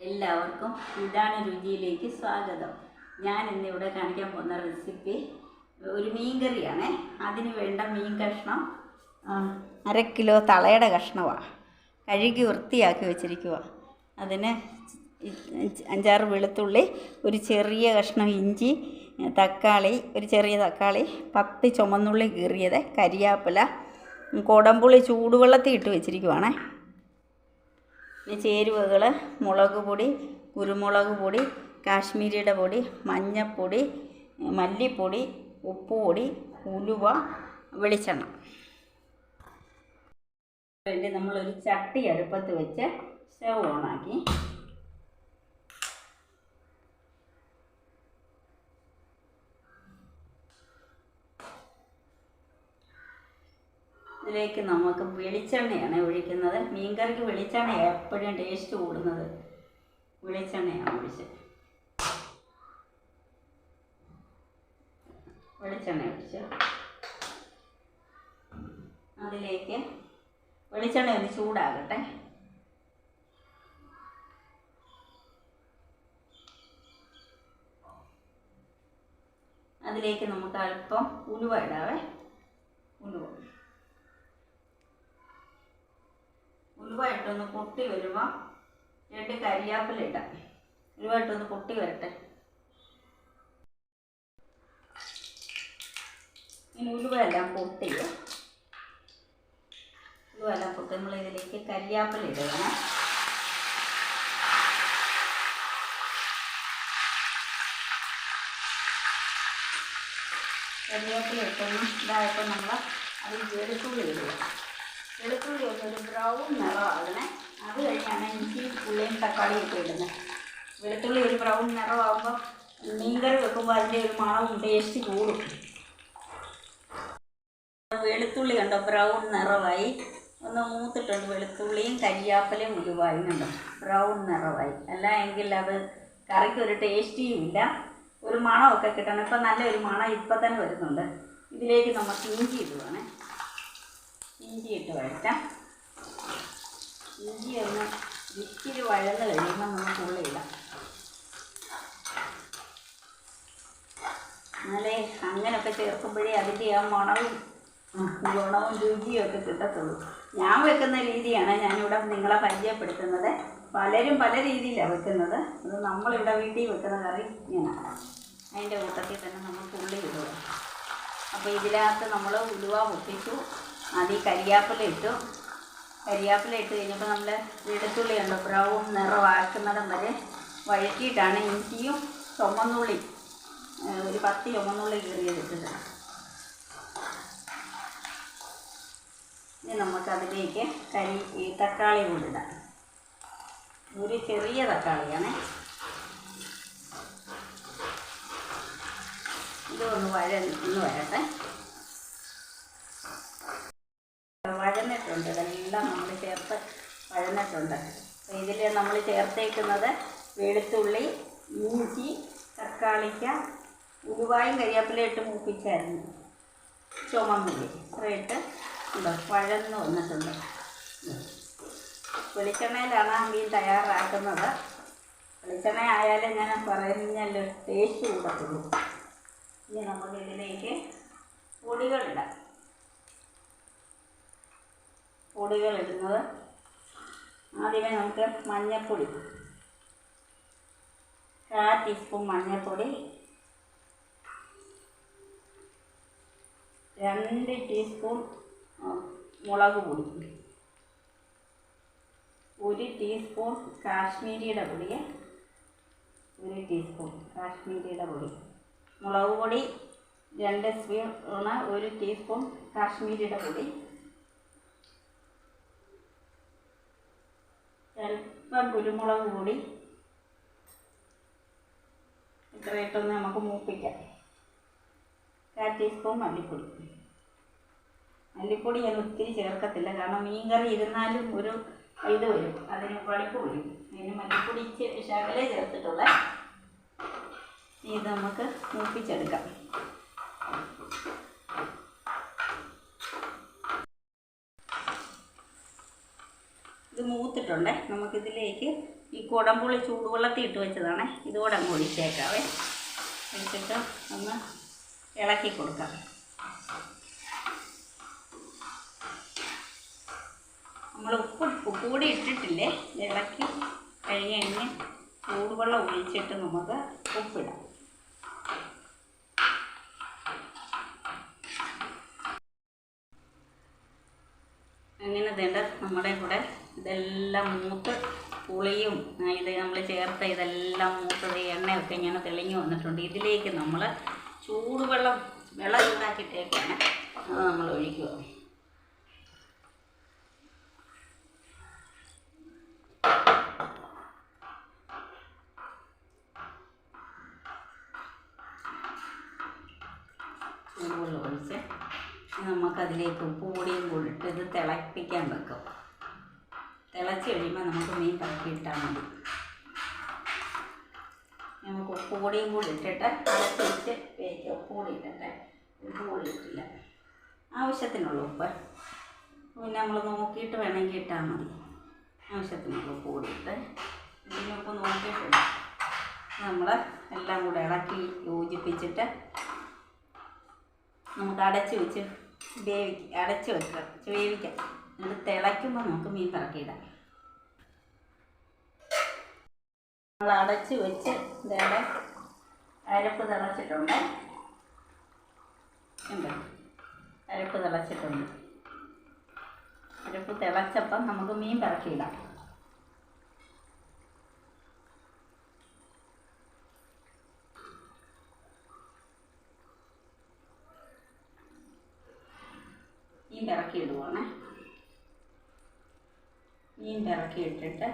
എല്ലാവർക്കും ഇതാണ് രുചിയിലേക്ക് സ്വാഗതം. ഞാൻ ഇന്ന് ഇവിടെ കാണിക്കാൻ പോകുന്ന റെസിപ്പി ഒരു മീൻ കറിയാണ് അതിന് വേണ്ട മീൻ കഷ്ണം അര കിലോ തളയുടെ കഷ്ണമാണ് കഴുകി വൃത്തിയാക്കി വെച്ചിരിക്കുക അതിന് അഞ്ചാറ് വെളുത്തുള്ളി ഒരു ചെറിയ കഷ്ണം ഇഞ്ചി തക്കാളി ഒരു ചെറിയ തക്കാളി പത്ത് ചുമന്നുള്ളി കീറിയത് കരിയാപ്പില കുടംപുളി ചൂടുവെള്ളത്തിൽ ഇട്ട് വെച്ചിരിക്കുവാണേ. പിന്നെ ചേരുവകൾ മുളക് പൊടി കുരുമുളക് പൊടി കാശ്മീരിയുടെ പൊടി മഞ്ഞൾപ്പൊടി മല്ലിപ്പൊടി ഉപ്പുപൊടി ഉലുവ വെളിച്ചെണ്ണ. വേണ്ടി നമ്മളൊരു ചട്ടി അടുപ്പത്ത് വെച്ച് സ്റ്റവ് ഓണാക്കി. ഇതിലേക്ക് നമുക്ക് വെളിച്ചെണ്ണയാണ് ഒഴിക്കുന്നത്. മീൻകറിക്ക് വെളിച്ചെണ്ണ എപ്പോഴും ടേസ്റ്റ് കൂടുന്നത്. വെളിച്ചെണ്ണയാണ് ഒഴിച്ച്. വെളിച്ചെണ്ണ ഒഴിച്ച്. അതിലേക്ക് വെളിച്ചെണ്ണ ഒന്ന് ചൂടാകട്ടെ. അതിലേക്ക് നമുക്ക് അല്പം ഉലുവ ഇടാവേ. ഉലുവ. ഉലുവ ഇട്ടൊന്ന് പൊട്ടി വരുമ്പോൾ രണ്ട് കരിയാപ്പില ഇടാം ഉലുവ ഇട്ടൊന്ന് പൊട്ടി വരട്ടെ. ഇനി ഉലുവയെല്ലാം പൊട്ടി. ഉലുവ എല്ലാം പൊട്ടി. നമ്മൾ ഇതിലേക്ക് കരിയാപ്പില ഇടണം. കരിയാപ്പില ഇട്ടൊന്നും ഇതായപ്പോൾ നമ്മൾ അതിൽ വെളുത്തുള്ളി ഇടുക. വെളുത്തുള്ളി ഒന്ന് ഒരു ബ്രൗൺ നിറമാകണേ അത് കഴിഞ്ഞാണ് ഇഞ്ചി ഉള്ളിയും തക്കാളിയും ഒക്കെ ഇടുന്നത് വെളുത്തുള്ളി ഒരു ബ്രൗൺ നിറമാകുമ്പോൾ മീൻകറി വെക്കുമ്പോൾ അതിന്റെ ഒരു മണവും ടേസ്റ്റ് കൂടും. വെളുത്തുള്ളി കണ്ടോ ബ്രൗൺ നിറമായി. ഒന്ന് മൂത്തിട്ടുണ്ട് വെളുത്തുള്ളിയും കരിയാപ്പലയും ഉരുവായും കണ്ടോ ബ്രൗൺ നിറമായി. അല്ല എങ്കിൽ അത് കറിക്ക് ഒരു ടേസ്റ്റിയും ഇല്ല. ഒരു മണമൊക്കെ കിട്ടണം. ഇപ്പം നല്ലൊരു മണം ഇപ്പം തന്നെ വരുന്നുണ്ട്. ഇതിലേക്ക് നമുക്ക് ഇഞ്ചി ഇടുവാണ്. ഇഞ്ചി ഇട്ട് വഴറ്റാം. ഇഞ്ചി ഒന്ന് ഇത്തിരി വഴന്ന് കഴിയുമ്പോൾ നമുക്ക് ഉള്ളിടാം എന്നാലേ അങ്ങനെയൊക്കെ ചേർക്കുമ്പോഴേ അതിന്റെ ആ മണവും ഗുണവും രുചിയും ഒക്കെ കിട്ടത്തുള്ളൂ. ഞാൻ വെക്കുന്ന രീതിയാണ് ഞാനിവിടെ നിങ്ങളെ പരിചയപ്പെടുത്തുന്നത്. പലരും പല രീതിയിലാണ് വെക്കുന്നത്. അത് നമ്മളിവിടെ വീട്ടിൽ വെക്കുന്ന കറി ഇങ്ങനെയാണ് അതിന്റെ കൂട്ടത്തിൽ തന്നെ നമ്മൾ പുള്ളി ഇടുക. അപ്പോൾ ഇതിനകത്ത് നമ്മൾ ഉലുവ പൊട്ടിച്ചു. അതിൽ കരിയാപ്പില ഇട്ടു. കരിയാപ്പില ഇട്ട് കഴിഞ്ഞപ്പോൾ നമ്മൾ വെളുത്തുള്ളി ഉണ്ട് ബ്രൗൺ നിറമാക്കുന്നിടം വരെ വഴറ്റിയിട്ടാണ് ഇഞ്ചിയും ചുമന്നുള്ളി ഒരു പത്ത് ചുമന്നുള്ളി കീറിയെടുത്തത് ഇനി നമുക്കതിലേക്ക് കരി ഈ തക്കാളി കൊണ്ടിടാം ഒരു ചെറിയ തക്കാളിയാണ്. ഇതൊന്ന് ഒന്ന് വരട്ടെ വഴന്നിട്ടുണ്ട് ഇതെല്ലാം നമ്മൾ ചേർത്ത് വഴന്നിട്ടുണ്ട് ഇതിൽ നമ്മൾ ചേർത്തേക്കുന്നത് വെളുത്തുള്ളി ഇഞ്ചി തക്കാളിക്ക ഉരുവായും കരിയാപ്പില ഇട്ട് മൂപ്പിച്ചായിരുന്നു. ചുമന്നുള്ളി. ഇത്രയിട്ട് ഉണ്ടോ? വന്നിട്ടുണ്ട്. വെളിച്ചെണ്ണയിലാണ് മീൻ തയ്യാറാക്കുന്നത്. വെളിച്ചെണ്ണ ആയാലും ഞാൻ പറയുന്നല്ലോ ടേസ്റ്റ് കൂടത്തുള്ളൂ. ഇനി നമുക്ക് ഇതിലേക്ക് പൊടികളിടാം. പൊടികൾ ഇടുന്നത്. ആദ്യമേ നമുക്ക് മഞ്ഞൾപ്പൊടി. കാ ടീസ്പൂൺ മഞ്ഞൾപ്പൊടി. രണ്ട് ടീസ്പൂൺ മുളക് പൊടി. ഒരു ടീസ്പൂൺ കാശ്മീരിയുടെ പൊടി. ഒരു ടീസ്പൂൺ കാശ്മീരിയുടെ പൊടി. മുളക് പൊടി രണ്ട് സ്പൂണ് ഒരു ടീസ്പൂൺ കാശ്മീരിയുടെ പൊടി. സ്വല്പം കുരുമുളക് കൂടി. ഇത്രയിട്ടൊന്ന് നമുക്ക് മൂപ്പിക്കാം. കാ ടീസ്പൂൺ മല്ലിപ്പൊടി. മല്ലിപ്പൊടി ഞാൻ ഒത്തിരി ചേർക്കത്തില്ല. കാരണം മീൻ കറി ഇരുന്നാലും ഒരു ഇത് വരും. അതിന് വളിപ്പ് വരും. അതിന് മല്ലിപ്പൊടി ശകലേ ചേർത്തിട്ടുള്ള. ഇത് നമുക്ക് മൂപ്പിച്ചെടുക്കാം. മൂത്തിട്ടുണ്ടേ. നമുക്കിതിലേക്ക് ഈ കുടംപുളി ചൂടുവെള്ളത്തിൽ ഇട്ട് വെച്ചതാണ്. ഇതുകൂടെ അങ്ങ് ഒഴിച്ചേക്കാവേ. ഒഴിച്ചിട്ട് ഒന്ന് ഇളക്കി കൊടുക്കാം. നമ്മൾ ഉപ്പ് ഉപ്പ് കൂടി ഇട്ടിട്ടില്ലേ? ഇളക്കി കഴിഞ്ഞ് കഴിഞ്ഞ് ചൂടുവെള്ളം ഒഴിച്ചിട്ട് നമുക്ക് ഉപ്പിടാം. വേണ്ട നമ്മുടെ കൂടെ ഇതെല്ലാം മൂത്ത് പുളിയും ഇത് നമ്മൾ ചേർത്ത ഇതെല്ലാം മൂത്തത് എണ്ണയൊക്കെ ഇങ്ങനെ തെളിഞ്ഞു വന്നിട്ടുണ്ട്. ഇതിലേക്ക് നമ്മൾ ചൂടുവെള്ളം വെള്ളം ചൂടാക്കിയിട്ടേക്കാണ് അത് നമ്മൾ ഒഴിക്കുക. ചൂടുവെള്ളം ഒഴിച്ച് നമുക്കതിലേക്ക് ഉപ്പ് പൊടിയും കൂടിയിട്ട് ഇത് തിളപ്പിക്കാൻ വെക്കും. തിളച്ച് കഴിയുമ്പോൾ നമുക്ക് മീൻ പറക്കി ഇട്ടാൽ മതി. നമുക്ക് ഉപ്പ് പൊടിയും കൂടി ഇട്ടിട്ട് അടച്ചിട്ട് വെച്ച് വേവിക്കുക ഉപ്പ് പൊടി ഇട്ടിട്ട് ഉപ്പ് പൊടി ഇട്ടില്ല. ആവശ്യത്തിനുള്ള ഉപ്പ്. പിന്നെ നമ്മൾ നോക്കിയിട്ട് വേണമെങ്കിൽ ഇട്ടാൽ മതി. ആവശ്യത്തിനുള്ള ഉപ്പ് കൂടി ഇട്ട്. ഇതിന് ഉപ്പ് നോക്കിയിട്ടുണ്ട്. നമ്മൾ എല്ലാം കൂടെ ഇളക്കി യോജിപ്പിച്ചിട്ട് നമുക്ക് അടച്ച് വെച്ച് വേവി അടച്ച് വെക്കാം വേവിക്കാം. എന്നിട്ട് തിളയ്ക്കുമ്പോൾ നമുക്ക് മീൻ പറക്കിയിടാം. നമ്മൾ അടച്ച് വെച്ച് ഇതേടെ അരപ്പ് തിളച്ചിട്ടുണ്ട്. ഉണ്ട് അരപ്പ് തിളച്ചിട്ടുണ്ട്. അരപ്പ് തിളച്ചപ്പം നമുക്ക് മീൻ പറക്കിയിടാം. മീൻ ഇറക്കി ഇടുവാണേ മീൻ ഇറക്കി ഇട്ടിട്ട്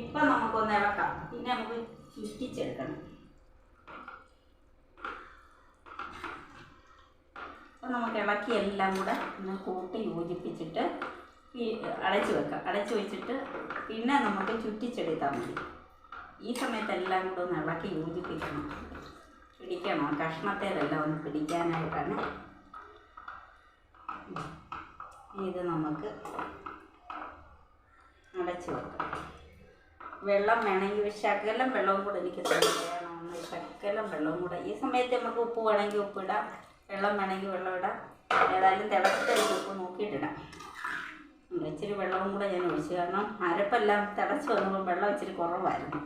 ഇപ്പൊ നമുക്കൊന്ന് ഇളക്കാം. പിന്നെ നമുക്ക് ചുറ്റിച്ചെടുക്കണം അപ്പം നമുക്ക് ഇളക്കി എല്ലാം കൂടെ ഒന്ന് കൂട്ടി യോജിപ്പിച്ചിട്ട് അടച്ച് വെക്കാം. അടച്ചു വെച്ചിട്ട് പിന്നെ നമുക്ക് ചുറ്റിച്ചെടുത്താൽ മതി. ഈ സമയത്തെല്ലാം കൂടെ ഒന്ന് ഇളക്കി യോജിപ്പിക്കണം. പിടിക്കണം. കഷ്ണത്തേതെല്ലാം ഒന്ന് പിടിക്കാനായിട്ടാണ് ഇത് നമുക്ക് അടച്ച് വെക്കാം. വെള്ളം വേണമെങ്കിൽ ശകലം വെള്ളവും കൂടെ എനിക്ക് വേണമെന്ന് ശകലം വെള്ളവും കൂടെ. ഈ സമയത്ത് നമുക്ക് ഉപ്പ് വേണമെങ്കിൽ ഉപ്പ് ഇടാം. വെള്ളം വേണമെങ്കിൽ വെള്ളം ഇടാം. ഏതായാലും തിളച്ചിട്ട് ഉപ്പ് നോക്കിയിട്ടിടാം ഇച്ചിരി വെള്ളവും കൂടെ ഞാൻ ഒഴിച്ചു. കാരണം അരപ്പെല്ലാം തിളച്ച് വന്നപ്പോൾ വെള്ളം ഇച്ചിരി കുറവായിരുന്നു.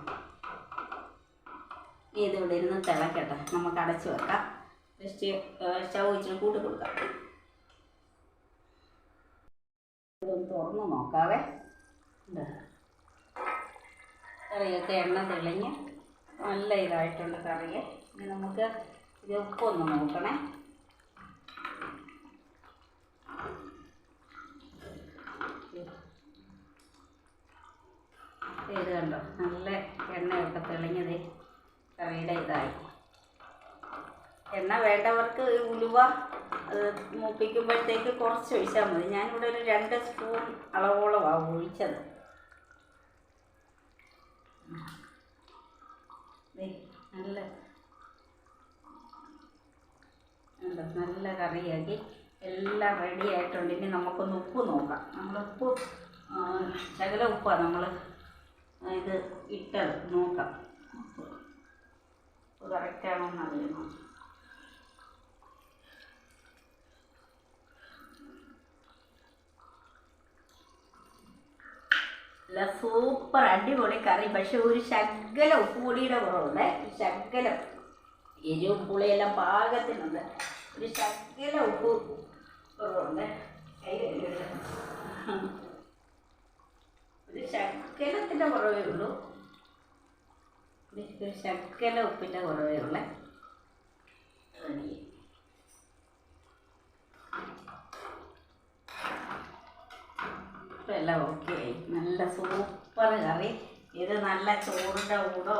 ഇത് ഇവിടെ ഇരുന്ന് തിളക്കട്ടെ. നമുക്ക് അടച്ച് വെക്കാം. ജസ്റ്റ് സ്റ്റൗ ഇച്ചിരി കൂട്ടി കൊടുക്കാം. ഇതൊന്ന് തുറന്ന് നോക്കാവേ. കറിയൊക്കെ എണ്ണ തെളിഞ്ഞ് നല്ല ഇതായിട്ടുണ്ട് കറി ഇനി നമുക്ക് ഇത് ഉപ്പൊന്ന് നോക്കണേ. ഇത് കണ്ടോ? നല്ല എണ്ണയൊക്കെ തെളിഞ്ഞത് കറിയുടെ ഇതായി. എണ്ണ വേണ്ടവർക്ക് ഉലുവ അത് മൂപ്പിക്കുമ്പോഴത്തേക്ക് കുറച്ച് ഒഴിച്ചാൽ മതി. ഞാനിവിടെ ഒരു രണ്ട് സ്പൂൺ അളവോളമാണ് ഒഴിച്ചത്. നല്ല നല്ല കറിയാക്കി. എല്ലാം റെഡി ആയിട്ടുണ്ട്. ഇനി നമുക്കൊന്ന് ഉപ്പ് നോക്കാം. നമ്മൾ ഉപ്പ് ശകല ഉപ്പാണ് നമ്മൾ ഇത് ഇട്ടത്. നോക്കാം. ഉപ്പ്. കറക്റ്റാണോ എന്നറിയണം നല്ല സൂപ്പർ അടിപൊളി കറി. പക്ഷെ ഒരു ശകല ഉപ്പുപൊടിയുടെ കുറവുണ്ട്. ശകലം എരിവും പുളിയെല്ലാം പാകത്തിനുണ്ട്. ഒരു ശകല ഉപ്പ് കുറവുണ്ട്. ഒരു ശകലത്തിന്റെ കുറവേ ഉള്ളൂ. ഒരു ശകല ഉപ്പിന്റെ കുറവേ ഉള്ളേ. എല്ലാം ഓക്കെ സൂപ്പർ കറി. ഇത് നല്ല ചോറിന്റെ കൂടോ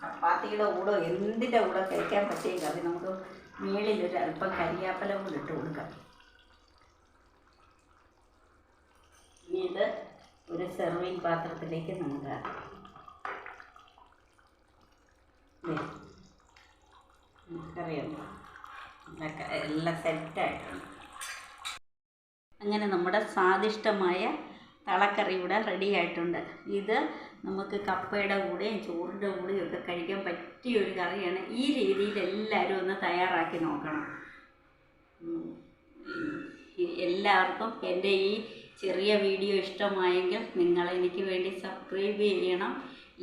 ചപ്പാത്തിയുടെ കൂടോ എന്തിന്റെ കൂടെ കഴിക്കാൻ പറ്റിയ കറി. നമുക്ക് മേളിൽ ഒരു അല്പം കരിയാപ്പല കൂടി ഇട്ട് കൊടുക്കാം. ഇനി ഇത് ഒരു സെർവിങ് പാത്രത്തിലേക്ക് നമുക്ക് കറിയുണ്ടോ. എല്ലാം സെറ്റായിട്ടുണ്ട് അങ്ങനെ നമ്മുടെ സ്വാദിഷ്ടമായ തളക്കറി ഇവിടെ റെഡി ആയിട്ടുണ്ട്. ഇത് നമുക്ക് കപ്പയുടെ കൂടെയും ചോറിന്റെ കൂടെയും ഒക്കെ കഴിക്കാൻ പറ്റിയ ഒരു കറിയാണ്. ഈ രീതിയിൽ എല്ലാവരും ഒന്ന് തയ്യാറാക്കി നോക്കണം. എല്ലാവർക്കും എന്റെ ഈ ചെറിയ വീഡിയോ ഇഷ്ടമായെങ്കിൽ നിങ്ങൾ എനിക്ക് വേണ്ടി സബ്സ്ക്രൈബ് ചെയ്യണം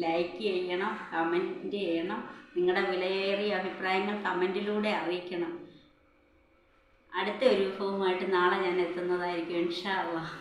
ലൈക്ക് ചെയ്യണം കമന്റ് ചെയ്യണം. നിങ്ങളുടെ വിലയേറിയ അഭിപ്രായങ്ങൾ കമന്റിലൂടെ അറിയിക്കണം. അടുത്ത ഒരു വിഭവമായിട്ട് നാളെ ഞാൻ എത്തുന്നതായിരിക്കും ഇൻഷാ അള്ളാഹ്